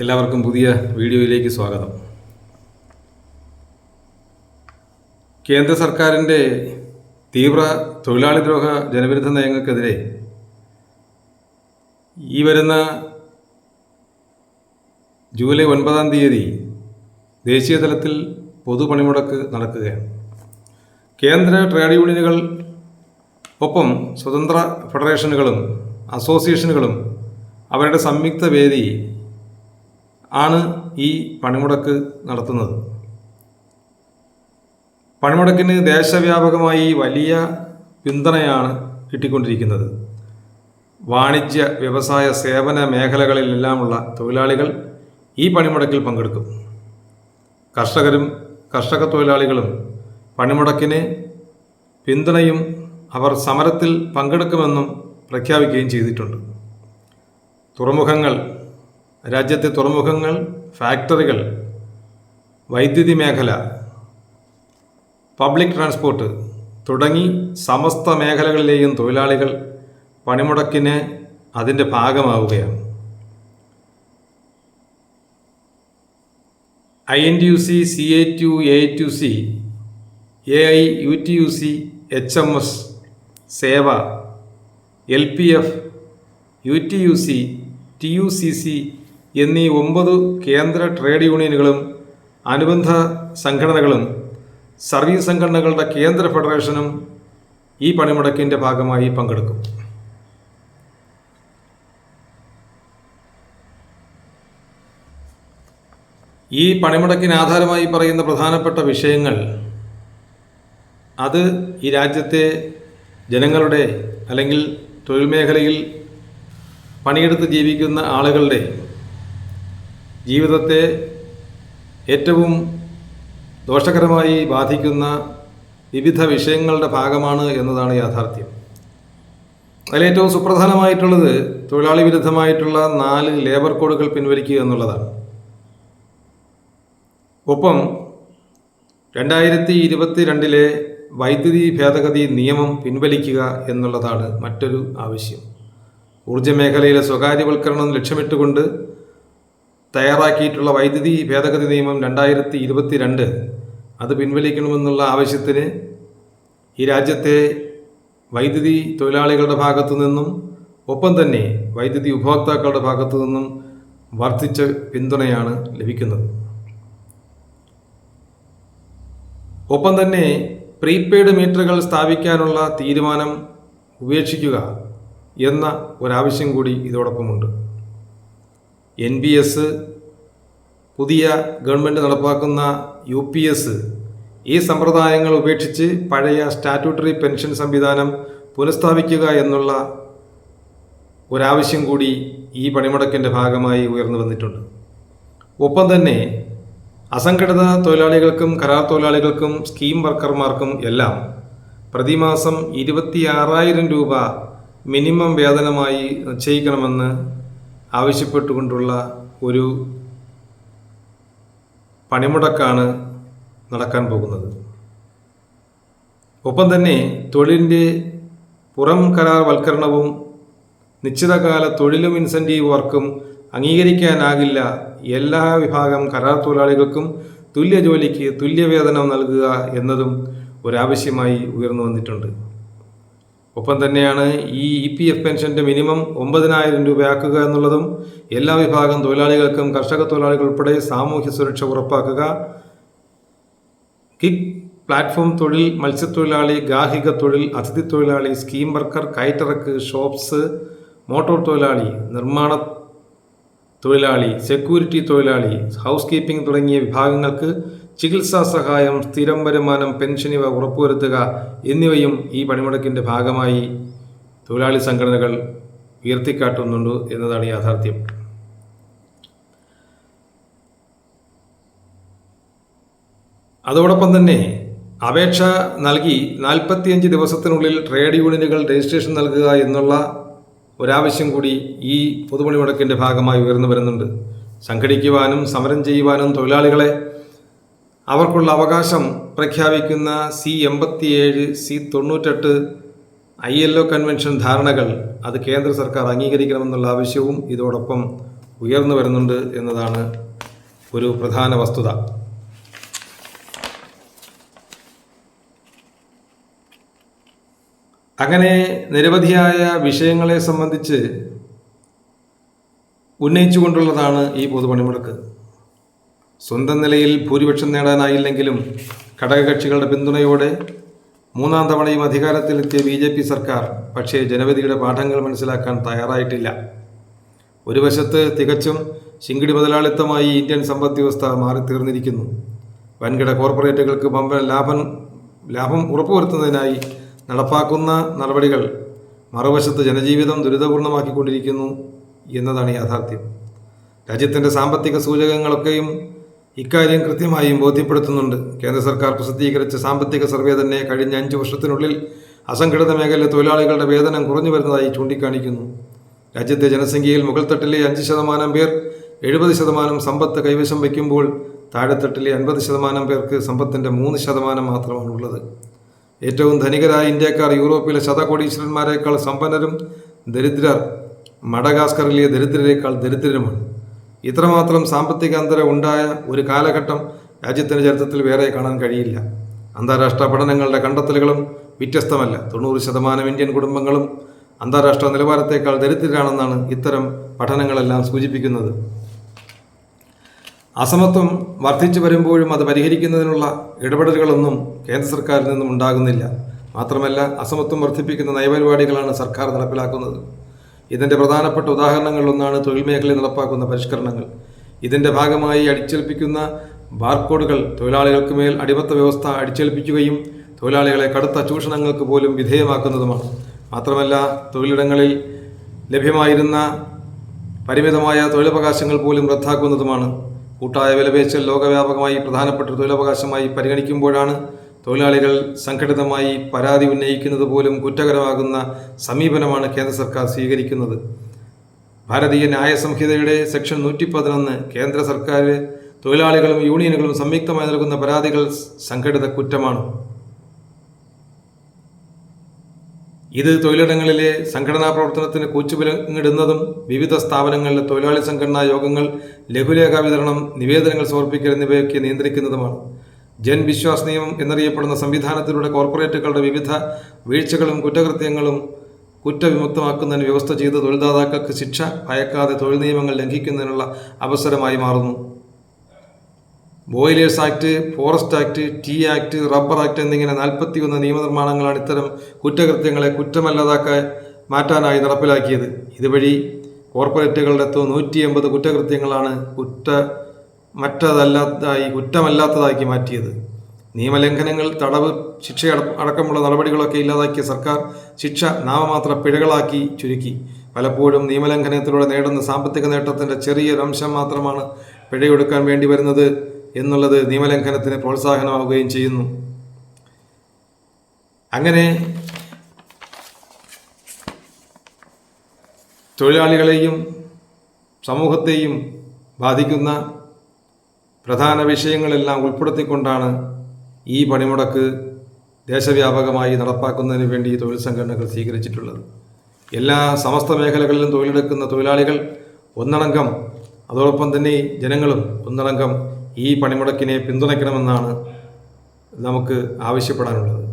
എല്ലാവർക്കും പുതിയ വീഡിയോയിലേക്ക് സ്വാഗതം. കേന്ദ്ര സർക്കാരിന്റെ തീവ്ര തൊഴിലാളി ദ്രോഹ ജനവിരുദ്ധ നയങ്ങൾക്കെതിരെ ഈ വരുന്ന ജൂലൈ ഒൻപതാം തീയതി ദേശീയ തലത്തിൽ പൊതുപണിമുടക്ക് നടക്കുകയാണ്. കേന്ദ്ര ട്രേഡ് യൂണിയനുകൾ ഒപ്പം സ്വതന്ത്ര ഫെഡറേഷനുകളും അസോസിയേഷനുകളും അവരുടെ സംയുക്ത വേദി ആണ് ഈ പണിമുടക്ക് നടത്തുന്നത്. പണിമുടക്കിന് ദേശവ്യാപകമായി വലിയ പിന്തുണയാണ് കിട്ടിക്കൊണ്ടിരിക്കുന്നത്. വാണിജ്യ വ്യവസായ സേവന മേഖലകളിലെല്ലാമുള്ള തൊഴിലാളികൾ ഈ പണിമുടക്കിൽ പങ്കെടുക്കും. കർഷകരും കർഷക തൊഴിലാളികളും പണിമുടക്കിന് പിന്തുണയും അവർ സമരത്തിൽ പങ്കെടുക്കുമെന്നും പ്രഖ്യാപിക്കുകയും ചെയ്തിട്ടുണ്ട്. തുറമുഖങ്ങൾ രാജ്യത്തെ തുറമുഖങ്ങൾ ഫാക്ടറികൾ വൈദ്യുതി മേഖല പബ്ലിക് ട്രാൻസ്പോർട്ട് തുടങ്ങി സമസ്ത മേഖലകളിലെയും തൊഴിലാളികൾ പണിമുടക്കിന് അതിന്റെ ഭാഗമാവുകയാണ്. I N T U C C A two A two C A I U T U C H M S Sewa L P F U T U C T U C C എന്നീ ഒമ്പത് കേന്ദ്ര trade യൂണിയനുകളും അനുബന്ധ സംഘടനകളും service സംഘടനകളുടെ കേന്ദ്ര ഫെഡറേഷനും ഈ പണിമുടക്കിന്റെ ഭാഗമായി പങ്കെടുക്കും. ഈ പണിമുടക്കിന് ആധാരമായി പറയുന്ന പ്രധാനപ്പെട്ട വിഷയങ്ങൾ അത് ഈ രാജ്യത്തെ ജനങ്ങളുടെ അല്ലെങ്കിൽ തൊഴിൽ മേഖലയിൽ പണിയെടുത്ത് ജീവിക്കുന്ന ആളുകളുടെ ജീവിതത്തെ ഏറ്റവും ദോഷകരമായി ബാധിക്കുന്ന വിവിധ വിഷയങ്ങളുടെ ഭാഗമാണ് എന്നതാണ് യാഥാർത്ഥ്യം. അതിലേറ്റവും സുപ്രധാനമായിട്ടുള്ളത് തൊഴിലാളി വിരുദ്ധമായിട്ടുള്ള നാല് ലേബർ കോഡുകൾ പിൻവലിക്കുക എന്നുള്ളതാണ്. ഒപ്പം രണ്ടായിരത്തി ഇരുപത്തി രണ്ടിലെ വൈദ്യുതി ഭേദഗതി നിയമം പിൻവലിക്കുക എന്നുള്ളതാണ് മറ്റൊരു ആവശ്യം. ഊർജ മേഖലയിലെ സ്വകാര്യവൽക്കരണം ലക്ഷ്യമിട്ടുകൊണ്ട് തയ്യാറാക്കിയിട്ടുള്ള വൈദ്യുതി ഭേദഗതി നിയമം രണ്ടായിരത്തി ഇരുപത്തി രണ്ട് അത് പിൻവലിക്കണമെന്നുള്ള ആവശ്യത്തിന് ഈ രാജ്യത്തെ വൈദ്യുതി തൊഴിലാളികളുടെ ഭാഗത്തു നിന്നും ഒപ്പം തന്നെ വൈദ്യുതി ഉപഭോക്താക്കളുടെ ഭാഗത്തു നിന്നും വർദ്ധിച്ച പിന്തുണയാണ് ലഭിക്കുന്നത്. ഒപ്പം തന്നെ പ്രീപെയ്ഡ് മീറ്ററുകൾ സ്ഥാപിക്കാനുള്ള തീരുമാനം ഉപേക്ഷിക്കുക എന്ന ഒരാവശ്യം കൂടി ഇതോടൊപ്പമുണ്ട്. എൻ ബി എസ് പുതിയ ഗവൺമെന്റ് നടപ്പാക്കുന്ന യു പി എസ് ഈ സമ്പ്രദായങ്ങൾ ഉപേക്ഷിച്ച് പഴയ സ്റ്റാറ്റ്യൂട്ടറി പെൻഷൻ സംവിധാനം പുനഃസ്ഥാപിക്കുക എന്നുള്ള ഒരാവശ്യം കൂടി ഈ പണിമുടക്കിന്റെ ഭാഗമായി ഉയർന്നു വന്നിട്ടുണ്ട്. ഒപ്പം തന്നെ അസംഘടിത തൊഴിലാളികൾക്കും കരാർ തൊഴിലാളികൾക്കും സ്കീം വർക്കർമാർക്കും എല്ലാം പ്രതിമാസം ഇരുപത്തി ആറായിരം രൂപ മിനിമം വേതനമായി നിശ്ചയിക്കണമെന്ന് ആവശ്യപ്പെട്ടുകൊണ്ടുള്ള ഒരു പണിമുടക്കാണ് നടക്കാൻ പോകുന്നത്. ഒപ്പം തന്നെ തൊഴിലിന്റെ പുറം കരാർവൽക്കരണവും നിശ്ചിതകാല തൊഴിലും ഇൻസെന്റീവ് വർക്കും അംഗീകരിക്കാനാകില്ല. എല്ലാ വിഭാഗം കരാർ തൊഴിലാളികൾക്കും തുല്യ ജോലിക്ക് തുല്യവേതനം നൽകുക എന്നതും ഒരാവശ്യമായി ഉയർന്നു വന്നിട്ടുണ്ട്. ഒപ്പം തന്നെയാണ് ഈ ഇ പി എഫ് പെൻഷന്റെ മിനിമം ഒമ്പതിനായിരം രൂപയാക്കുക എന്നുള്ളതും എല്ലാ വിഭാഗം തൊഴിലാളികൾക്കും കർഷക തൊഴിലാളികൾ ഉൾപ്പെടെ സാമൂഹ്യ സുരക്ഷ ഉറപ്പാക്കുക. കിക്ക് പ്ലാറ്റ്ഫോം തൊഴിൽ മത്സ്യത്തൊഴിലാളി ഗാഹിക തൊഴിൽ അതിഥി തൊഴിലാളി സ്കീം വർക്കർ കയറ്റിറക്ക് ഷോപ്സ് മോട്ടോർ തൊഴിലാളി നിർമ്മാണ തൊഴിലാളി സെക്യൂരിറ്റി തൊഴിലാളി ഹൗസ് കീപ്പിംഗ് തുടങ്ങിയ വിഭാഗങ്ങൾക്ക് ചികിത്സാ സഹായം സ്ഥിരം വരുമാനം പെൻഷൻ ഇവ ഉറപ്പുവരുത്തുക എന്നിവയും ഈ പണിമുടക്കിന്റെ ഭാഗമായി തൊഴിലാളി സംഘടനകൾ ഉയർത്തിക്കാട്ടുന്നുണ്ട് എന്നതാണ് യാഥാർത്ഥ്യം. അതോടൊപ്പം തന്നെ അപേക്ഷ നൽകി നാൽപ്പത്തിയഞ്ച് ദിവസത്തിനുള്ളിൽ ട്രേഡ് യൂണിയനുകൾ രജിസ്ട്രേഷൻ നൽകുക എന്നുള്ള ഒരാവശ്യം കൂടി ഈ പൊതുപണിമുടക്കിന്റെ ഭാഗമായി ഉയർന്നു വരുന്നുണ്ട്. സംഘടിക്കുവാനും സമരം ചെയ്യുവാനും തൊഴിലാളികളെ അവർക്കുള്ള അവകാശം പ്രഖ്യാപിക്കുന്ന സി എൺപത്തിയേഴ് സി തൊണ്ണൂറ്റെട്ട് ഐ എൽ ഒ കൺവെൻഷൻ ധാരണകൾ അത് കേന്ദ്ര സർക്കാർ അംഗീകരിക്കണമെന്നുള്ള ആവശ്യവും ഇതോടൊപ്പം ഉയർന്നു വരുന്നുണ്ട് എന്നതാണ് ഒരു പ്രധാന വസ്തുത. അങ്ങനെ നിരവധിയായ വിഷയങ്ങളെ സംബന്ധിച്ച് ഉന്നയിച്ചുകൊണ്ടുള്ളതാണ് ഈ പൊതുപണിമുടക്ക്. സ്വന്തം നിലയിൽ ഭൂരിപക്ഷം നേടാനായില്ലെങ്കിലും ഘടകകക്ഷികളുടെ പിന്തുണയോടെ മൂന്നാം തവണയും അധികാരത്തിലെത്തിയ ബി ജെ പി സർക്കാർ പക്ഷേ ജനവിധിയുടെ പാഠങ്ങൾ മനസ്സിലാക്കാൻ തയ്യാറായിട്ടില്ല. ഒരു വശത്ത് തികച്ചും ശിങ്കിടി മുതലാളിത്തമായി ഇന്ത്യൻ സമ്പദ് വ്യവസ്ഥ മാറിത്തീർന്നിരിക്കുന്നു. വൻകിട കോർപ്പറേറ്റുകൾക്ക് പമ്പൻ ലാഭം ലാഭം ഉറപ്പുവരുത്തുന്നതിനായി നടപ്പാക്കുന്ന നടപടികൾ മറുവശത്ത് ജനജീവിതം ദുരിതപൂർണമാക്കിക്കൊണ്ടിരിക്കുന്നു എന്നതാണ് യാഥാർത്ഥ്യം. രാജ്യത്തിന്റെ സാമ്പത്തിക സൂചകങ്ങളൊക്കെയും ഇക്കാര്യം കൃത്യമായും ബോധ്യപ്പെടുത്തുന്നുണ്ട്. കേന്ദ്ര സർക്കാർ പ്രസിദ്ധീകരിച്ച സാമ്പത്തിക സർവേ തന്നെ കഴിഞ്ഞ അഞ്ച് വർഷത്തിനുള്ളിൽ അസംഘടിത മേഖലയിലെ തൊഴിലാളികളുടെ വേതനം കുറഞ്ഞു വരുന്നതായി ചൂണ്ടിക്കാണിക്കുന്നു. രാജ്യത്തെ ജനസംഖ്യയിൽ മുകൾ തട്ടിലെ അഞ്ച് ശതമാനം പേർ എഴുപത് ശതമാനം സമ്പത്ത് കൈവശം വയ്ക്കുമ്പോൾ താഴെത്തട്ടിലെ അൻപത് ശതമാനം പേർക്ക് സമ്പത്തിന്റെ മൂന്ന് ശതമാനം മാത്രമാണ് ഉള്ളത് ഏറ്റവും ധനികരായ ഇന്ത്യക്കാർ യൂറോപ്പിലെ ശതകോടീശ്വരന്മാരെക്കാൾ സമ്പന്നരും ദരിദ്രർ മഡഗാസ്കറിലെ ദരിദ്രരേക്കാൾ ദരിദ്രരുമാണ്. ഇത്രമാത്രം സാമ്പത്തിക അന്തരം ഉണ്ടായ ഒരു കാലഘട്ടം രാജ്യത്തിന്റെ ചരിത്രത്തിൽ വേറെ കാണാൻ കഴിയില്ല. അന്താരാഷ്ട്ര പഠനങ്ങളുടെ കണ്ടെത്തലുകളും വ്യത്യസ്തമല്ല. തൊണ്ണൂറ് ശതമാനം ഇന്ത്യൻ കുടുംബങ്ങളും അന്താരാഷ്ട്ര നിലവാരത്തേക്കാൾ ദരിദ്രരാണെന്നാണ് ഇത്തരം പഠനങ്ങളെല്ലാം സൂചിപ്പിക്കുന്നത്. അസമത്വം വർദ്ധിച്ചു വരുമ്പോഴും അത് പരിഹരിക്കുന്നതിനുള്ള ഇടപെടലുകളൊന്നും കേന്ദ്ര സർക്കാരിൽ നിന്നും ഉണ്ടാകുന്നില്ല. മാത്രമല്ല അസമത്വം വർദ്ധിപ്പിക്കുന്ന നയപരിപാടികളാണ് സർക്കാർ നടപ്പിലാക്കുന്നത്. ഇതിന്റെ പ്രധാനപ്പെട്ട ഉദാഹരണങ്ങളിലൊന്നാണ് തൊഴിൽ മേഖലയിൽ നടപ്പാക്കുന്ന പരിഷ്കരണങ്ങൾ. ഇതിന്റെ ഭാഗമായി അടിച്ചേൽപ്പിക്കുന്ന ബാർകോഡുകൾ തൊഴിലാളികൾക്ക് മേൽ അടിമത്ത വ്യവസ്ഥ അടിച്ചേൽപ്പിക്കുകയും തൊഴിലാളികളെ കടുത്ത ചൂഷണങ്ങൾക്ക് പോലും വിധേയമാക്കുന്നതുമാണ്. മാത്രമല്ല തൊഴിലിടങ്ങളിൽ ലഭ്യമായിരുന്ന പരിമിതമായ തൊഴിലവകാശങ്ങൾ പോലും റദ്ദാക്കുന്നതുമാണ് കൂട്ടായ വിലപേശൽ ലോകവ്യാപകമായി പ്രധാനപ്പെട്ട തൊഴിലവകാശമായി പരിഗണിക്കുമ്പോഴാണ് തൊഴിലാളികൾ സംഘടിതമായി പരാതി ഉന്നയിക്കുന്നത് പോലും കുറ്റകരമാകുന്ന സമീപനമാണ് കേന്ദ്ര സർക്കാർ സ്വീകരിക്കുന്നത്. ഭാരതീയ ന്യായ സംഹിതയുടെ സെക്ഷൻ നൂറ്റി പതിനൊന്ന് കേന്ദ്ര സർക്കാർ തൊഴിലാളികളും യൂണിയനുകളും സംയുക്തമായി നൽകുന്ന പരാതികൾ സംഘടിത കുറ്റമാണ്. ഇത് തൊഴിലിടങ്ങളിലെ സംഘടനാ പ്രവർത്തനത്തിന് കൂച്ചുപിലങ്ങിടുന്നതും വിവിധ സ്ഥാപനങ്ങളിലെ തൊഴിലാളി സംഘടനാ യോഗങ്ങൾ ലഘുലേഖ വിതരണം നിവേദനങ്ങൾ സമർപ്പിക്കൽ എന്നിവയൊക്കെ നിയന്ത്രിക്കുന്നതുമാണ്. ജൻ വിശ്വാസ് നിയമം എന്നറിയപ്പെടുന്ന സംവിധാനത്തിലൂടെ കോർപ്പറേറ്റുകളുടെ വിവിധ വീഴ്ചകളും കുറ്റകൃത്യങ്ങളും കുറ്റവിമുക്തമാക്കുന്നതിന് വ്യവസ്ഥ ചെയ്ത് തൊഴിൽദാതാക്കൾക്ക് ശിക്ഷ അയക്കാതെ തൊഴിൽ നിയമങ്ങൾ ലംഘിക്കുന്നതിനുള്ള അവസരമായി മാറുന്നു. Boilers act forest act tea act rubber act എന്നിങ്ങനെ നാൽപ്പത്തി ഒന്ന് നിയമനിർമ്മാണങ്ങളാണ് ഇത്തരം കുറ്റകൃത്യങ്ങളെ കുറ്റമല്ലാതാക്കാൻ മാറ്റാനായി നടപ്പിലാക്കിയത്. ഇതുവഴി കോർപ്പറേറ്റുകളുടെ നൂറ്റി എൺപത് കുറ്റകൃത്യങ്ങളാണ് കുറ്റ മറ്റതല്ലാത്തതായി കുറ്റമല്ലാത്തതാക്കി മാറ്റിയത്. നിയമലംഘനങ്ങൾ തടവ് ശിക്ഷ അടക്കമുള്ള നടപടികളൊക്കെ ഇല്ലാതാക്കിയ സർക്കാർ ശിക്ഷ നാമമാത്ര പിഴകളാക്കി ചുരുക്കി. പലപ്പോഴും നിയമലംഘനത്തിലൂടെ നേടുന്ന സാമ്പത്തിക നേട്ടത്തിന്റെ ചെറിയൊരംശം മാത്രമാണ് പിഴയൊടുക്കാൻ വേണ്ടി വരുന്നത്. എന്നുള്ളത് നിയമലംഘനത്തിന് പ്രോത്സാഹനമാവുകയും ചെയ്യുന്നു. അങ്ങനെ തൊഴിലാളികളെയും സമൂഹത്തെയും ബാധിക്കുന്ന പ്രധാന വിഷയങ്ങളെല്ലാം ഉൾപ്പെടുത്തിക്കൊണ്ടാണ് ഈ പണിമുടക്ക് ദേശവ്യാപകമായി നടപ്പാക്കുന്നതിന് വേണ്ടി തൊഴിൽ സംഘടനകൾ സ്വീകരിച്ചിട്ടുള്ളത്. എല്ലാ സമസ്ത മേഖലകളിലും തൊഴിലെടുക്കുന്ന തൊഴിലാളികൾ ഒന്നടങ്കം അതോടൊപ്പം തന്നെ ജനങ്ങളും ഒന്നടങ്കം ഈ പണിമുടക്കിനെ പിന്തുണയ്ക്കണമെന്നാണ് നമുക്ക് ആവശ്യപ്പെടാനുള്ളത്.